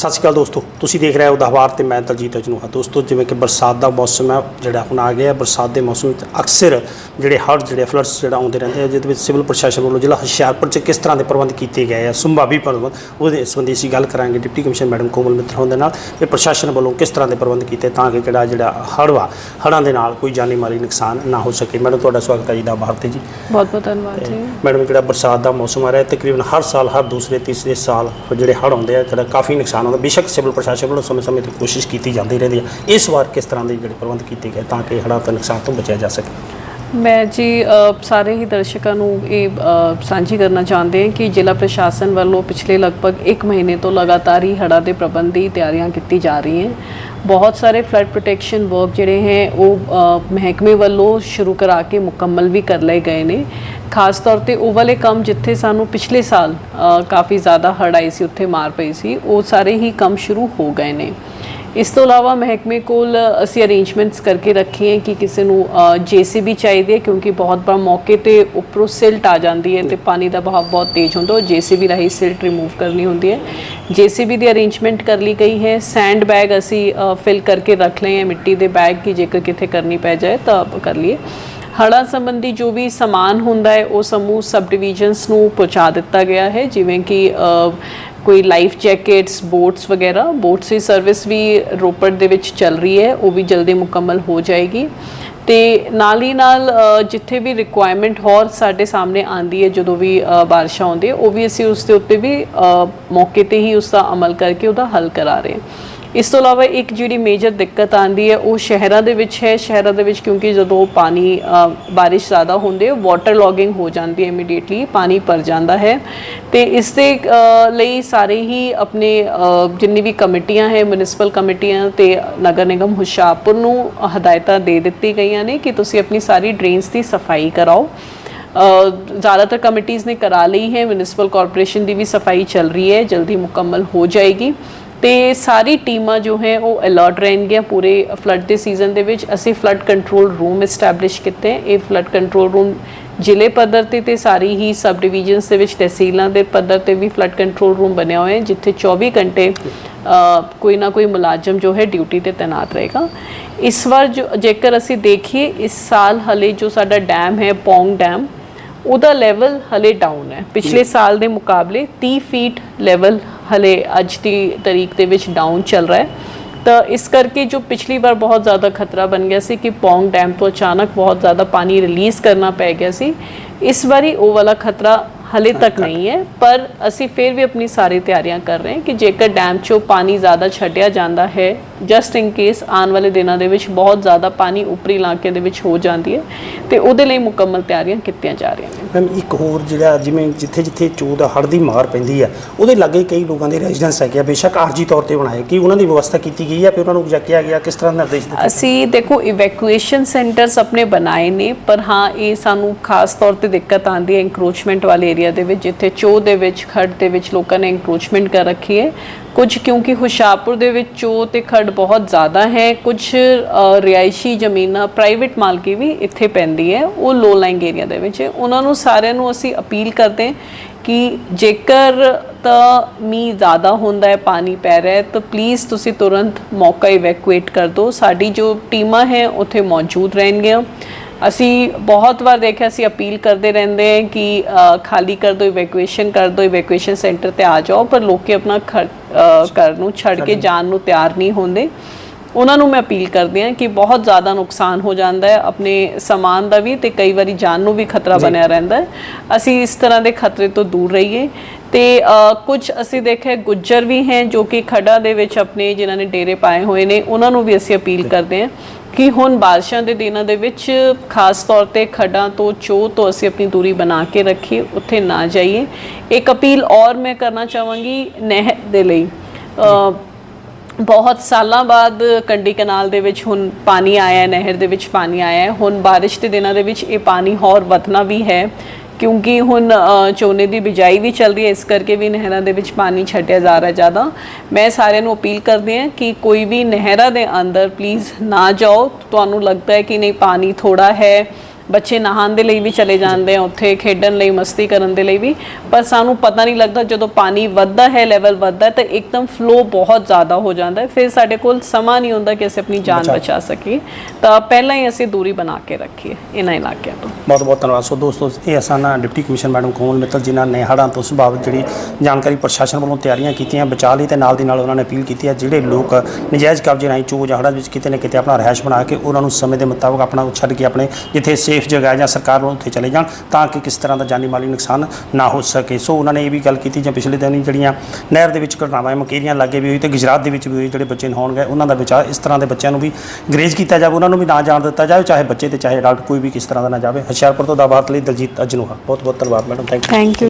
ਸਤਿ ਸ਼੍ਰੀ ਅਕਾਲ ਦੋਸਤੋ ਤੁਸੀਂ ਦੇਖ ਰਹੇ ਹੋ ਦਹਵਾਰ ਤੇ ਮੈਂ ਦਲਜੀਤ ਅਜਨੂਹਾ ਦੋਸਤੋ ਜਿਵੇਂ ਕਿ ਬਰਸਾਤ ਦਾ ਮੌਸਮ ਹੈ ਜਿਹੜਾ ਹੁਣ ਆ ਗਿਆ ਬਰਸਾਤ ਦੇ ਮੌਸਮ ਵਿੱਚ ਅਕਸਰ ਜਿਹੜੇ ਹੜ੍ਹ ਜਿਹੜੇ ਫਲੱਡਸ ਜਿਹੜਾ ਆਉਂਦੇ ਰਹਿੰਦੇ ਆ ਜਿਹਦੇ ਵਿੱਚ ਸਿਵਲ ਪ੍ਰਸ਼ਾਸਨ ਵੱਲੋਂ ਜ਼ਿਲ੍ਹਾ ਹੁਸ਼ਿਆਰਪੁਰ 'ਚ ਕਿਸ ਤਰ੍ਹਾਂ ਦੇ ਪ੍ਰਬੰਧ ਕੀਤੇ ਗਏ ਆ ਸੰਭਾਵੀ ਪ੍ਰਬੰਧ ਉਹਦੇ ਸੰਬੰਧੀ ਅਸੀਂ ਗੱਲ ਕਰਾਂਗੇ ਡਿਪਟੀ ਕਮਿਸ਼ਨਰ ਮੈਡਮ ਕੋਮਲ ਮਿੱਤਰ ਹੋਣ ਦੇ ਨਾਲ ਕਿ ਪ੍ਰਸ਼ਾਸਨ ਵੱਲੋਂ ਕਿਸ ਤਰ੍ਹਾਂ ਦੇ ਪ੍ਰਬੰਧ ਕੀਤੇ ਤਾਂ ਕਿ ਜਿਹੜਾ ਜਿਹੜਾ ਹੜ੍ਹ ਵਾ ਹੜ੍ਹਾਂ ਦੇ ਨਾਲ ਕੋਈ ਜਾਨੀ ਮਾਲੀ ਨੁਕਸਾਨ ਨਾ ਹੋ ਸਕੇ। ਮੈਡਮ ਤੁਹਾਡਾ ਸਵਾਗਤ ਹੈ ਜੀ ਦਹਵਾਰ ਤੇ ਜੀ। ਬਹੁਤ ਬਹੁਤ ਧੰਨਵਾਦ ਜੀ। ਮੈਡਮ ਜਿਹੜਾ ਬਰਸਾਤ ਦਾ ਮੌਸਮ ਆ ਰਿਹਾ ਤਕਰੀਬਨ ਹਰ ਸਾਲ ਹਰ ਦੂਸਰੇ ਤੀਸਰੇ ਸਾਲ ਜਿਹੜੇ ਹੜ੍ਹ ਆਉਂਦੇ ਆ ਜਿਹੜਾ ਕਾਫੀ ਨੁਕਸਾਨ ਹੁੰਦਾ ਬੇਸ਼ੱਕ ਸਿਵਲ ਪ੍ਰਸ਼ਾਸਨ ਵੱਲੋਂ ਸਮੇਂ-ਸਮੇਂ ਤੇ ਕੋਸ਼ਿਸ਼ ਕੀਤੀ ਜਾਂਦੀ ਰਹਿੰਦੀ ਹੈ। ਇਸ ਵਾਰ ਕਿਸ ਤਰ੍ਹਾਂ ਦੇ ਜਿਹੜੇ ਪ੍ਰਬੰਧ ਕੀਤੇ ਗਏ ਤਾਂ ਕਿ ਹੜ੍ਹਾਂ ਤੋਂ ਨੁਕਸਾਨ ਤੋਂ ਬਚਿਆ ਜਾ ਸਕੇ? ਮੈਂ ਜੀ ਸਾਰੇ ਹੀ ਦਰਸ਼ਕਾਂ ਨੂੰ ਇਹ ਸਾਂਝੀ ਕਰਨਾ ਚਾਹੁੰਦੇ ਹਾਂ ਕਿ ਜ਼ਿਲ੍ਹਾ ਪ੍ਰਸ਼ਾਸਨ ਵੱਲੋਂ ਪਿਛਲੇ ਲਗਭਗ 1 ਮਹੀਨੇ ਤੋਂ ਲਗਾਤਾਰ ਹੀ ਹੜ੍ਹਾਂ ਦੇ ਪ੍ਰਬੰਧ ਦੀ ਤਿਆਰੀਆਂ ਕੀਤੀ ਜਾ ਰਹੀ ਹੈ। ਬਹੁਤ ਸਾਰੇ ਫਲੱਡ ਪ੍ਰੋਟੈਕਸ਼ਨ ਵਰਕ ਜਿਹੜੇ ਹੈ, ਉਹ ਮਹਿਕਮੇ ਵੱਲੋਂ ਸ਼ੁਰੂ ਕਰਾ ਕੇ ਮੁਕੰਮਲ ਵੀ ਕਰ ਲਏ ਗਏ ਨੇ। ਖਾਸ ਤੌਰ ਤੇ ਉਹ ਵਾਲੇ ਕੰਮ ਜਿੱਥੇ ਸਾਨੂੰ ਪਿਛਲੇ ਸਾਲ ਕਾਫੀ ਜ਼ਿਆਦਾ ਹੜ੍ਹ ਆਈ ਸੀ, ਉੱਥੇ ਮਾਰ ਪਈ ਸੀ, ਉਹ ਸਾਰੇ ਹੀ ਕੰਮ ਸ਼ੁਰੂ ਹੋ ਗਏ ਨੇ। ਇਸ ਤੋਂ ਇਲਾਵਾ ਮਹਿਕਮੇ ਕੋਲ ਅਸੀਂ ਅਰੇਂਜਮੈਂਟਸ ਕਰਕੇ ਰੱਖੇ ਹੈ ਕਿ ਕਿਸੇ ਨੂੰ ਜੀਸੀਬੀ ਚਾਹੀਦੀ ਹੈ ਕਿਉਂਕਿ ਬਹੁਤ ਵਾਰ ਮੌਕੇ ਤੇ ਉੱਪਰੋਂ ਸਿਲਟ ਆ ਜਾਂਦੀ ਹੈ ਤੇ ਪਾਣੀ ਦਾ ਬਹਾਅ ਬਹੁਤ ਤੇਜ਼ ਹੁੰਦਾ ਉਹ ਜੀਸੀਬੀ ਰਾਹੀਂ ਸਿਲਟ ਰਿਮੂਵ ਕਰਨੀ ਹੁੰਦੀ ਹੈ। ਜੀਸੀਬੀ ਦੀ ਅਰੇਂਜਮੈਂਟ ਕਰ ਲਈ ਗਈ ਹੈ। ਸੈਂਡ ਬੈਗ ਅਸੀਂ ਫਿਲ ਕਰਕੇ ਰੱਖ ਲਏ ਹੈ। ਮਿੱਟੀ ਦੇ ਬੈਗ ਕਿ ਜੇਕਰ ਕਿਤੇ ਕਰਨੀ ਪੈ ਜਾਏ ਤਾਂ ਆਪਾਂ ਕਰ ਲਈਏ। ਹੜ੍ਹਾਂ ਸੰਬੰਧੀ ਜੋ ਵੀ ਸਮਾਨ ਹੁੰਦਾ ਹੈ ਉਹ ਸਮੂਹ ਸਬ ਡਿਵੀਜ਼ਨਸ ਨੂੰ ਪਹੁੰਚਾ ਦਿੱਤਾ ਗਿਆ ਹੈ। ਜਿਵੇਂ ਕਿ ਕੋਈ ਲਾਈਫ ਜੈਕਟਸ ਬੋਟਸ ਵਗੈਰਾ ਬੋਟਸ ਦੀ ਸਰਵਿਸ ਵੀ ਰੋਪੜ ਦੇ ਵਿੱਚ ਚੱਲ ਰਹੀ ਹੈ, ਉਹ ਵੀ ਜਲਦੀ ਮੁਕੰਮਲ ਹੋ ਜਾਏਗੀ। ਤੇ ਨਾਲ ਹੀ ਨਾਲ ਜਿੱਥੇ ਵੀ ਰਿਕੁਆਇਰਮੈਂਟ ਹੋਰ ਸਾਡੇ ਸਾਹਮਣੇ ਆਂਦੀ ਹੈ, ਜਦੋਂ ਵੀ ਬਾਰਿਸ਼ਾਂ ਆਉਂਦੀ ਉਹ ਵੀ ਅਸੀਂ ਉਸ ਦੇ ਉੱਤੇ ਵੀ ਮੌਕੇ ਤੇ ਹੀ ਉਸ ਦਾ ਅਮਲ ਕਰਕੇ ਉਹਦਾ ਹੱਲ ਕਰਾ ਰਹੇ ਹਾਂ। ਇਸ ਤੋਂ ਇਲਾਵਾ ਇੱਕ ਜਿਹੜੀ ਮੇਜਰ ਦਿੱਕਤ ਆਂਦੀ ਹੈ, ਉਹ ਸ਼ਹਿਰਾਂ ਦੇ ਵਿੱਚ ਹੈ। ਸ਼ਹਿਰਾਂ ਦੇ ਵਿੱਚ ਕਿਉਂਕਿ ਜਦੋਂ ਪਾਣੀ ਬਾਰਿਸ਼ ਜ਼ਿਆਦਾ ਹੁੰਦੀ ਹੈ ਵਾਟਰ ਲੌਗਿੰਗ ਹੋ ਜਾਂਦੀ ਹੈ ਇਮੀਡੀਏਟਲੀ ਪਾਣੀ ਭਰ ਜਾਂਦਾ ਹੈ। ਤੇ ਇਸ ਦੇ ਲਈ ਸਾਰੇ ਹੀ ਆਪਣੇ ਜਿੰਨੀ ਵੀ ਕਮੇਟੀਆਂ ਹੈ ਮਿਊਨਿਸਪਲ ਕਮੇਟੀਆਂ ਤੇ ਨਗਰ ਨਿਗਮ ਹੁਸ਼ਿਆਰਪੁਰ ਨੂੰ ਹਦਾਇਤਾਂ ਦੇ ਦਿੱਤੀ ਗਈਆਂ ਨੇ ਕਿ ਤੁਸੀਂ ਆਪਣੀ ਸਾਰੀ ਡਰੇਨਸ ਦੀ ਸਫ਼ਾਈ ਕਰਾਓ। ਜ਼ਿਆਦਾਤਰ ਕਮੇਟੀਆਂ ਨੇ ਕਰਾ ਲਈ ਹੈ ਮਿਊਨਿਸਪਲ ਕਾਰਪੋਰੇਸ਼ਨ ਦੀ ਵੀ ਸਫ਼ਾਈ ਚੱਲ ਰਹੀ ਹੈ, ਜਲਦੀ ਮੁਕੰਮਲ ਹੋ ਜਾਏਗੀ। ਤੇ ਸਾਰੀ ਟੀਮਾਂ ਜੋ ਹੈ ਉਹ ਅਲਰਟ ਰਹਿਣਗੀਆਂ ਪੂਰੇ ਫਲੱਡ ਦੇ ਸੀਜ਼ਨ ਦੇ ਵਿੱਚ। ਅਸੀਂ ਫਲੱਡ ਕੰਟਰੋਲ ਰੂਮ ਐਸਟੈਬਲਿਸ਼ ਕੀਤੇ। ਇਹ ਫਲੱਡ ਕੰਟਰੋਲ ਰੂਮ ਜ਼ਿਲ੍ਹੇ ਪੱਧਰ ਤੇ ਤੇ ਸਾਰੀ ਹੀ ਸਬ ਡਿਵੀਜ਼ਨਸ ਦੇ ਵਿੱਚ ਤਹਿਸੀਲਾਂ ਦੇ ਪੱਧਰ ਤੇ ਵੀ ਫਲੱਡ ਕੰਟਰੋਲ ਰੂਮ ਬਣਿਆ ਹੋਇਆ ਹੈ, ਜਿੱਥੇ 24 ਘੰਟੇ ਕੋਈ ਨਾ ਕੋਈ ਮੁਲਾਜ਼ਮ ਜੋ ਹੈ ਡਿਊਟੀ ਤੇ ਤਾਇਨਾਤ ਰਹੇਗਾ। ਇਸ ਵਾਰ ਜੋ ਜੇਕਰ ਅਸੀਂ ਦੇਖੀਏ, ਇਸ ਸਾਲ ਹਲੇ ਜੋ ਸਾਡਾ ਡੈਮ ਹੈ ਪੌਂਗ ਡੈਮ ਉਹਦਾ ਲੈਵਲ ਹਲੇ ਡਾਊਨ ਹੈ। ਪਿਛਲੇ ਸਾਲ ਦੇ ਮੁਕਾਬਲੇ 30 ਫੀਟ ਲੈਵਲ ਹਲੇ ਅੱਜ ਦੀ ਤਰੀਕ ਦੇ ਵਿੱਚ ਡਾਊਨ ਚੱਲ ਰਿਹਾ ਹੈ। ਤਾਂ ਇਸ ਕਰਕੇ ਜੋ ਪਿਛਲੀ ਵਾਰ ਬਹੁਤ ਜ਼ਿਆਦਾ ਖਤਰਾ ਬਣ ਗਿਆ ਸੀ ਕਿ ਪੌਂਗ ਡੈਮ ਤੋਂ ਅਚਾਨਕ ਬਹੁਤ ਜ਼ਿਆਦਾ ਪਾਣੀ ਰਿਲੀਜ਼ ਕਰਨਾ ਪੈ ਗਿਆ ਸੀ ਇਸ ਵਾਰੀ ਉਹ ਵਾਲਾ ਖਤਰਾ ਹਲੇ ਤੱਕ ਨਹੀਂ ਹੈ। ਪਰ ਅਸੀਂ ਫਿਰ ਵੀ ਆਪਣੀ ਸਾਰੀ ਤਿਆਰੀਆਂ ਕਰ ਰਹੇ ਹਾਂ ਕਿ ਜੇਕਰ ਡੈਮ 'ਚੋਂ ਪਾਣੀ ਜ਼ਿਆਦਾ ਛੱਡਿਆ ਜਾਂਦਾ ਹੈ ਜਸਟ ਇਨ ਕੇਸ ਆਉਣ ਵਾਲੇ ਦਿਨਾਂ ਦੇ ਵਿੱਚ ਬਹੁਤ ਜ਼ਿਆਦਾ ਪਾਣੀ ਉੱਪਰੀ ਇਲਾਕੇ ਦੇ ਵਿੱਚ ਹੋ ਜਾਂਦੀ ਹੈ ਤੇ ਉਹਦੇ ਲਈ ਮੁਕੰਮਲ ਤਿਆਰੀਆਂ ਕੀਤੀਆਂ ਜਾ ਰਹੀਆਂ ਨੇ। ਮੈਮ ਇੱਕ ਹੋਰ ਜਿਹੜਾ ਜਿਵੇਂ ਜਿੱਥੇ ਜਿੱਥੇ ਚੋਅ ਦਾ ਹੜ੍ਹ ਦੀ ਮਾਰ ਪੈਂਦੀ ਹੈ ਉਹਦੇ ਲਾਗੇ ਕਈ ਲੋਕਾਂ ਦੇ ਰੈਜ਼ੀਡੈਂਸ ਹੈਗੇ ਆ ਬੇਸ਼ੱਕ ਆਰਜੀ ਤੌਰ ਤੇ ਬਣਾਏ। ਕਿ ਉਹਨਾਂ ਦੀ ਵਿਵਸਥਾ ਕੀਤੀ ਗਈ ਹੈ ਫਿਰ ਉਹਨਾਂ ਨੂੰ ਜਾਂ ਕਿਹਾ ਗਿਆ ਕਿਸ ਤਰ੍ਹਾਂ ਦਾ ਨਿਰਦੇਸ਼ ਦਿੱਤੇ? ਅਸੀਂ ਦੇਖੋ ਇਵੈਕੂਏਸ਼ਨ ਸੈਂਟਰਸ ਆਪਣੇ ਬਣਾਏ ਨੇ ਪਰ ਹਾਂ ਇਹ ਸਾਨੂੰ ਖਾਸ ਤੌਰ ਤੇ ਦਿੱਕਤ ਆਉਂਦੀ ਹੈ ਇੰਕਰੋਚਮੈਂਟ ਵਾਲੇ ਏਰੀਆ ਦੇ ਵਿੱਚ ਜਿੱਥੇ ਚੋਅ ਦੇ ਵਿੱਚ ਖੱਡ ਦੇ ਵਿੱਚ ਲੋਕਾਂ ਨੇ ਇੰਕਰੋਚਮੈਂਟ ਕਰ ਰੱਖੀ ਹੈ। ਕੁਝ ਕਿਉਂਕਿ ਹੁਸ਼ਿਆਰਪੁਰ ਦੇ ਵਿੱਚ ਚੋਅ ਤੇ ਖੱਡ ਬਹੁਤ ਜ਼ਿਆਦਾ ਹੈ, ਕੁਝ ਰਿਹਾਇਸ਼ੀ ਜ਼ਮੀਨਾਂ ਪ੍ਰਾਈਵੇਟ ਮਾਲਕੀ ਵੀ ਇੱਥੇ ਪੈਂਦੀ ਹੈ, ਉਹ ਲੋ ਲਾਈਂਗ ਏਰੀਆ ਦੇ ਵਿੱਚ। ਉਹਨਾਂ ਨੂੰ ਸਾਰਿਆਂ ਨੂੰ ਅਸੀਂ ਅਪੀਲ ਕਰਦੇ ਕਿ ਜੇਕਰ ਤਾਂ ਮੀਂਹ ਜ਼ਿਆਦਾ ਹੁੰਦਾ ਹੈ, ਪਾਣੀ ਪੈ ਰਿਹਾ ਹੈ, ਤਾਂ ਪਲੀਜ਼ ਤੁਸੀਂ ਤੁਰੰਤ ਮੌਕਾ ਇਵੈਕੂਏਟ ਕਰ ਦਿਓ। ਸਾਡੀ ਜੋ ਟੀਮਾਂ ਹੈ, ਉੱਥੇ ਮੌਜੂਦ ਰਹਿਣਗੀਆਂ। ਅਸੀਂ ਬਹੁਤ ਵਾਰ ਦੇਖਿਆ ਅਸੀਂ ਅਪੀਲ ਕਰਦੇ ਰਹਿੰਦੇ ਹਾਂ ਕਿ ਖਾਲੀ ਕਰ ਦਿਓ ਇਵੈਕੂਏਸ਼ਨ ਕਰ ਦਿਓ ਇਵੈਕੂਏਸ਼ਨ ਸੈਂਟਰ ਤੇ ਆ ਜਾਓ ਪਰ ਲੋਕੀ ਆਪਣਾ ਘਰ ਨੂੰ ਛੱਡ ਕੇ ਜਾਣ ਨੂੰ ਤਿਆਰ ਨਹੀਂ ਹੁੰਦੇ। ਉਹਨਾਂ ਨੂੰ ਮੈਂ ਅਪੀਲ ਕਰਦੀ ਹਾਂ ਕਿ ਬਹੁਤ ਜ਼ਿਆਦਾ ਨੁਕਸਾਨ ਹੋ ਜਾਂਦਾ ਹੈ ਆਪਣੇ ਸਮਾਨ ਦਾ ਵੀ ਤੇ ਕਈ ਵਾਰੀ ਜਾਨ ਨੂੰ ਵੀ ਖਤਰਾ ਬਣਿਆ ਰਹਿੰਦਾ ਹੈ। ਅਸੀਂ ਇਸ ਤਰ੍ਹਾਂ ਦੇ ਖਤਰੇ ਤੋਂ ਦੂਰ ਰਹੀਏ ਤੇ ਕੁਝ ਅਸੀਂ ਦੇਖਿਆ ਗੁੱਜਰ ਵੀ ਹੈ ਜੋ ਕਿ ਖੜਾ ਦੇ ਵਿੱਚ ਆਪਣੇ ਜਿਨ੍ਹਾਂ ਨੇ ਡੇਰੇ ਪਾਏ ਹੋਏ ਨੇ ਉਹਨਾਂ ਨੂੰ ਵੀ ਅਸੀਂ ਅਪੀਲ ਕਰਦੇ ਹਾਂ। ਕਿ ਹੁਣ ਬਾਰਿਸ਼ਾਂ ਦੇ ਦਿਨਾਂ ਦੇ ਵਿੱਚ ਖਾਸ ਤੌਰ ਤੇ ਖੱਡਾਂ ਤੋਂ ਚੋਹ ਤੋਂ ਅਸੀਂ ਆਪਣੀ ਦੂਰੀ ਬਣਾ ਕੇ ਰੱਖੀਏ ਉੱਥੇ ਨਾ ਜਾਈਏ। ਇੱਕ ਅਪੀਲ ਔਰ ਮੈਂ ਕਰਨਾ ਚਾਹਾਂਗੀ ਨਹਿਰ ਦੇ ਲਈ। ਬਹੁਤ ਸਾਲਾਂ ਬਾਅਦ ਕੰਡੀ ਕਨਾਲ ਦੇ ਵਿੱਚ ਹੁਣ ਪਾਣੀ ਆਇਆ ਹੈ, ਨਹਿਰ ਦੇ ਵਿੱਚ ਪਾਣੀ ਆਇਆ ਹੈ। ਹੁਣ ਬਾਰਿਸ਼ ਦੇ ਦਿਨਾਂ ਦੇ ਵਿੱਚ ਇਹ ਪਾਣੀ ਹੋਰ ਵਧਣਾ ਵੀ ਹੈ। ਕਿਉਂਕਿ ਹੁਣ ਅ, ਝੋਨੇ ਦੀ ਬਿਜਾਈ ਵੀ ਚੱਲ ਰਹੀ ਹੈ ਇਸ ਕਰਕੇ ਵੀ ਨਹਿਰਾਂ ਦੇ ਵਿੱਚ ਪਾਣੀ ਛੱਡਿਆ ਜਾ ਰਿਹਾ ਜ਼ਿਆਦਾ। ਮੈਂ ਸਾਰਿਆਂ ਨੂੰ ਅਪੀਲ ਕਰਦੀ ਹਾਂ ਕਿ ਕੋਈ ਵੀ ਨਹਿਰਾਂ ਦੇ ਅੰਦਰ ਪਲੀਜ਼ ਨਾ ਜਾਓ। ਤੁਹਾਨੂੰ ਲੱਗਦਾ ਹੈ ਕਿ ਨਹੀਂ ਪਾਣੀ ਥੋੜਾ ਹੈ। ਬੱਚੇ ਨਹਾਉਣ ਦੇ ਲਈ ਵੀ ਚਲੇ ਜਾਂਦੇ ਆ ਉੱਥੇ ਖੇਡਣ ਲਈ ਮਸਤੀ ਕਰਨ ਦੇ ਲਈ ਵੀ। ਪਰ ਸਾਨੂੰ ਪਤਾ ਨਹੀਂ ਲੱਗਦਾ ਜਦੋਂ ਪਾਣੀ ਵੱਧਦਾ ਹੈ ਲੈਵਲ ਵੱਧਦਾ ਤਾਂ ਇੱਕਦਮ ਫਲੋ ਬਹੁਤ ਜ਼ਿਆਦਾ ਹੋ ਜਾਂਦਾ ਹੈ। ਫਿਰ ਸਾਡੇ ਕੋਲ ਸਮਾਂ ਨਹੀਂ ਹੁੰਦਾ ਕਿ ਅਸੀਂ ਆਪਣੀ ਜਾਨ ਬਚਾ ਸਕੀਏ। ਤਾਂ ਪਹਿਲਾਂ ਹੀ ਅਸੀਂ ਦੂਰੀ ਬਣਾ ਕੇ ਰੱਖੀਏ ਇਹਨਾਂ ਇਲਾਕਿਆਂ ਤੋਂ। ਬਹੁਤ ਬਹੁਤ ਧੰਨਵਾਦ। ਸੋ ਦੋਸਤੋ ਇਹ ਅਸਾਂ ਡਿਪਟੀ ਕਮਿਸ਼ਨ ਮੈਡਮ ਕੋਲ ਮਿੱਤਲ ਜਿਨ੍ਹਾਂ ਨੇ ਹੜ੍ਹਾਂ ਤੋਂ ਸੰਭਾਵਿਤ ਜਿਹੜੀ ਜਾਣਕਾਰੀ ਪ੍ਰਸ਼ਾਸਨ ਵੱਲੋਂ ਤਿਆਰੀਆਂ ਕੀਤੀਆਂ ਬਚਾ ਲਈ ਤੇ ਨਾਲ ਦੀ ਨਾਲ ਉਹਨਾਂ ਨੇ ਅਪੀਲ ਕੀਤੀ ਹੈ ਜਿਹੜੇ ਲੋਕ ਨਜਾਇਜ਼ ਕਬਜ਼ੇ ਰਾਹੀਂ ਚੋਜ ਹੜ੍ਹਾਂ ਵਿੱਚ ਕਿਤੇ ਨਾ ਕਿਤੇ ਆਪਣਾ ਰਹਿائش ਬਣਾ ਕੇ ਉਹਨਾਂ ਨੂੰ ਸਮੇਂ ਦੇ ਮੁਤਾਬਕ ਆਪਣਾ ਛੱਡ ਕੇ ਆਪਣੇ ਜਿੱਥੇ ਸੇ ਸੇਫ ਜਗ੍ਹਾ ਹੈ ਜਾਂ ਸਰਕਾਰ ਵੱਲੋਂ ਉੱਥੇ ਚਲੇ ਜਾਣ ਤਾਂ ਕਿ ਕਿਸੇ ਤਰ੍ਹਾਂ ਦਾ ਜਾਨੀ ਮਾਲੀ ਨੁਕਸਾਨ ਨਾ ਹੋ ਸਕੇ। ਸੋ ਉਹਨਾਂ ਨੇ ਇਹ ਵੀ ਗੱਲ ਕੀਤੀ ਜਾਂ ਪਿਛਲੇ ਦਿਨ ਜਿਹੜੀਆਂ ਨਹਿਰ ਦੇ ਵਿੱਚ ਘਟਨਾਵਾਂ, ਮਕੇਰੀਆਂ ਲਾਗੇ ਵੀ ਹੋਈ ਤੇ ਗੁਜਰਾਤ ਦੇ ਵਿੱਚ ਵੀ ਹੋਈ, ਜਿਹੜੇ ਬੱਚੇ ਨਹਾਉਣ ਗਏ, ਉਹਨਾਂ ਦਾ ਵਿਚਾਰ ਇਸ ਤਰ੍ਹਾਂ ਦੇ ਬੱਚਿਆਂ ਨੂੰ ਵੀ ਗਰੇਜ਼ ਕੀਤਾ ਜਾਵੇ, ਉਹਨਾਂ ਨੂੰ ਵੀ ਨਾ ਜਾਣ ਦਿੱਤਾ ਜਾਵੇ, ਚਾਹੇ ਬੱਚੇ ਤੇ ਚਾਹੇ ਅਡਲਟ ਕੋਈ ਵੀ ਕਿਸ ਤਰ੍ਹਾਂ ਦਾ ਨਾ ਜਾਵੇ। ਹੁਸ਼ਿਆਰਪੁਰ ਤੋਂ ਦਾਬਾਤ ਲਈ ਦਲਜੀਤ ਅਜਨੂਹਾ। ਬਹੁਤ ਬਹੁਤ ਧੰਨਵਾਦ madam thank you thank you